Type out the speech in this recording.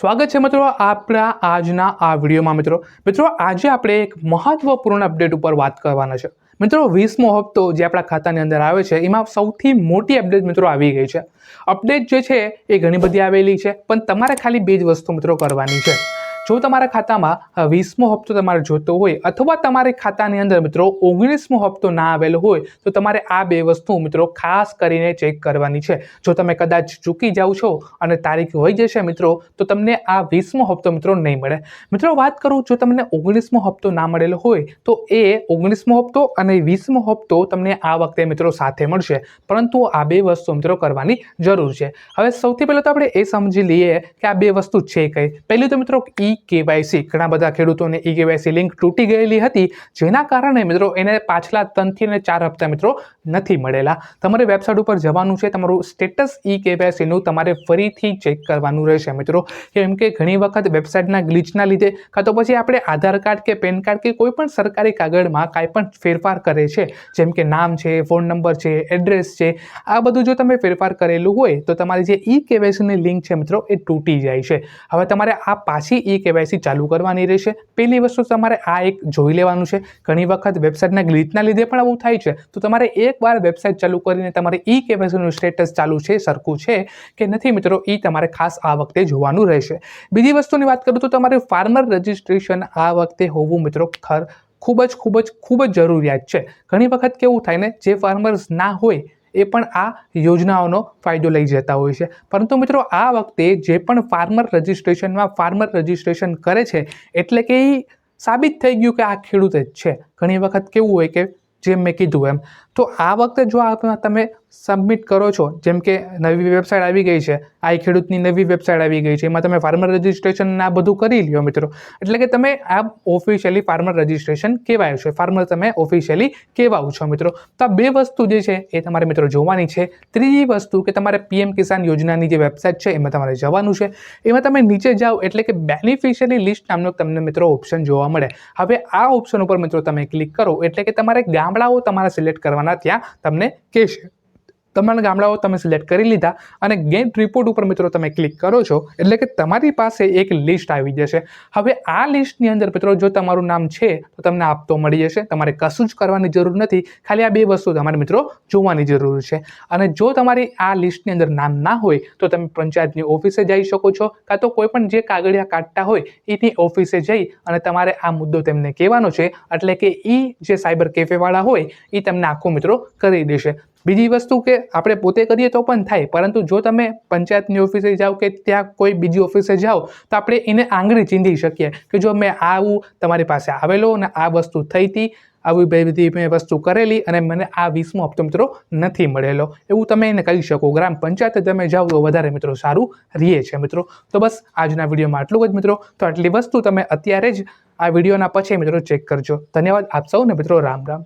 સ્વાગત છે મિત્રો આપણા આજના આ વિડીયોમાં મિત્રો. મિત્રો, આજે આપણે એક મહત્વપૂર્ણ અપડેટ ઉપર વાત કરવાના છે. મિત્રો, વીસમો હપ્તો જે આપણા ખાતાની અંદર આવે છે, એમાં સૌથી મોટી અપડેટ મિત્રો આવી ગઈ છે. અપડેટ જે છે, એ ઘણી બધી આવેલી છે, પણ તમારે ખાલી બે જ વસ્તુ મિત્રો કરવાની છે. જો તમારા ખાતામાં વીસમો હપ્તો તમારે જોતો હોય અથવા તમારે ખાતાની અંદર મિત્રો ઓગણીસમો હપ્તો ના આવેલો હોય, તો તમારે આ બે વસ્તુ મિત્રો ખાસ કરીને ચેક કરવાની છે. જો તમે કદાચ ચૂકી જાઓ છો અને તારીખ હોઈ જશે મિત્રો, તો તમને આ વીસમો હપ્તો મિત્રો નહીં મળે. મિત્રો વાત કરું, જો તમને ઓગણીસમો હપ્તો ના મળેલો હોય, તો એ ઓગણીસમો હપ્તો અને વીસમો હપ્તો તમને આ વખતે મિત્રો સાથે મળશે. પરંતુ આ બે વસ્તુ મિત્રો કરવાની જરૂર છે. હવે સૌથી પહેલાં તો આપણે એ સમજી લઈએ કે આ બે વસ્તુ છે કઈ. પહેલું તો મિત્રો ઈ કેવાયસી ઘણા બધા ખેડૂતોને ઈ કેવાયસી લિંક તૂટી ગયેલી હતી, જેના કારણે મિત્રો એને પાછલા ત્રણથી અને ચાર હપ્તા મિત્રો નથી મળેલા. તમારે વેબસાઇટ ઉપર જવાનું છે, તમારું સ્ટેટસ ઈ કેવાયસીનું તમારે ફરીથી ચેક કરવાનું રહેશે મિત્રો. કેમ કે ઘણી વખત વેબસાઇટના ગ્લિચના લીધે કાં તો પછી આપણે આધાર કાર્ડ કે પેન કાર્ડ કે કોઈ પણ સરકારી કાગળમાં કાંઈ પણ ફેરફાર કરે છે. જેમ કે નામ છે ફોન નંબર છે એડ્રેસ છે, આ બધું જો તમે ફેરફાર કરેલું હોય તો તમારી જે ઈ કેવાયસીની લિંક છે મિત્રો એ તૂટી જાય છે. હવે તમારે આ પાછી ઈ કેવાયસી ચાલુ કરવાની રહેશે. પહેલી વસ્તુ તમારે આ એક જોઈ લેવાનું છે. ઘણી વખત વેબસાઇટના ગ્લિચના લીધે પણ આવું થાય છે. તો તમારે એકવાર વેબસાઇટ ચાલુ કરીને તમારે ઈ કેવાયસીનું સ્ટેટસ ચાલુ છે, સરખું છે કે નથી મિત્રો એ તમારે ખાસ આ વખતે જોવાનું રહેશે. બીજી વસ્તુની વાત કરું તો તમારે ફાર્મર રજિસ્ટ્રેશન આ વખતે હોવું મિત્રો ખર, ખૂબ જ ખૂબ જ ખૂબ જ જરૂરિયાત છે. ઘણી વખત કેવું થાય ને, જે ફાર્મર્સ ના હોય એ પણ આ યોજનાઓનો ફાયદો લઈ જતા હોય છે. પરંતુ મિત્રો આ વખતે જે પણ ફાર્મર રજિસ્ટ્રેશનમાં ફાર્મર રજિસ્ટ્રેશન કરે છે, એટલે કે એ સાબિત થઈ ગયું કે આ ખેડૂત જ છે. ઘણી વખત કેવું હોય કે જેમ મેં કીધું એમ. તો આ વખતે જો આ તમે સબમિટ કરો છો, જેમ કે નવી વેબસાઇટ આવી ગઈ છે આ ખેડૂતની નવી વેબસાઇટ આવી ગઈ છે, એમાં તમે ફાર્મર રજિસ્ટ્રેશન આ બધું કરી લ્યો મિત્રો. એટલે કે તમે આ ઓફિશિયલી ફાર્મર રજિસ્ટ્રેશન કહેવાય છે. ફાર્મર તમે ઓફિશિયલી કહેવાઓ છો મિત્રો. તો આ બે વસ્તુ જે છે એ તમારે મિત્રો જોવાની છે. ત્રીજી વસ્તુ કે તમારે પીએમ કિસાન યોજનાની જે વેબસાઇટ છે એમાં તમારે જવાનું છે. એમાં તમે નીચે જાઓ એટલે કે બેનિફિશિયરી લિસ્ટ નામનો તમને મિત્રો ઓપ્શન જોવા મળે. હવે આ ઓપ્શન ઉપર મિત્રો તમે ક્લિક કરો એટલે કે તમારે ગામડાઓ તમારે સિલેક્ટ કરવાના ત્યાં તમને કહેશે. તમારા ગામડાઓ તમે સિલેક્ટ કરી લીધા અને ગેટ રિપોર્ટ ઉપર મિત્રો તમે ક્લિક કરો છો, એટલે કે તમારી પાસે એક લિસ્ટ આવી જશે. હવે આ લિસ્ટની અંદર મિત્રો જો તમારું નામ છે, તો તમને આપતો મળી જશે. તમારે કશું જ કરવાની જરૂર નથી. ખાલી આ બે વસ્તુ તમારે મિત્રો જોવાની જરૂર છે. અને જો તમારી આ લિસ્ટની અંદર નામ ના હોય, તો તમે પંચાયતની ઓફિસે જઈ શકો છો, કાં તો કોઈ પણ જે કાગળિયા કાઢતા હોય, એની ઓફિસે જઈ અને તમારે આ મુદ્દો તેમને કહેવાનો છે. એટલે કે એ જે સાયબર કેફેવાળા હોય એ તમને આખું મિત્રો કરી દેશે. બીજી વસ્તુ કે આપણે પોતે કરીએ તો પણ થાય, પરંતુ જો તમે પંચાયતની ઓફિસે જાઓ કે ત્યાં કોઈ બીજી ઓફિસે જાઓ, તો આપણે એને આંગળી ચીંધી શકીએ કે જો મેં આવું તમારી પાસે આવેલો અને આ વસ્તુ થઈ હતી, આવી બધી મેં વસ્તુ કરેલી અને મને આ વીસમો હપ્તો મિત્રો નથી મળેલો. એવું તમે એને કહી શકો. ગ્રામ પંચાયતે તમે જાઓ તો વધારે મિત્રો સારું રહે છે મિત્રો. તો બસ આજના વિડીયોમાં આટલું જ મિત્રો. તો આટલી વસ્તુ તમે અત્યારે જ આ વિડીયોના પછી મિત્રો ચેક કરજો. ધન્યવાદ. આપ સૌને મિત્રો રામ રામ.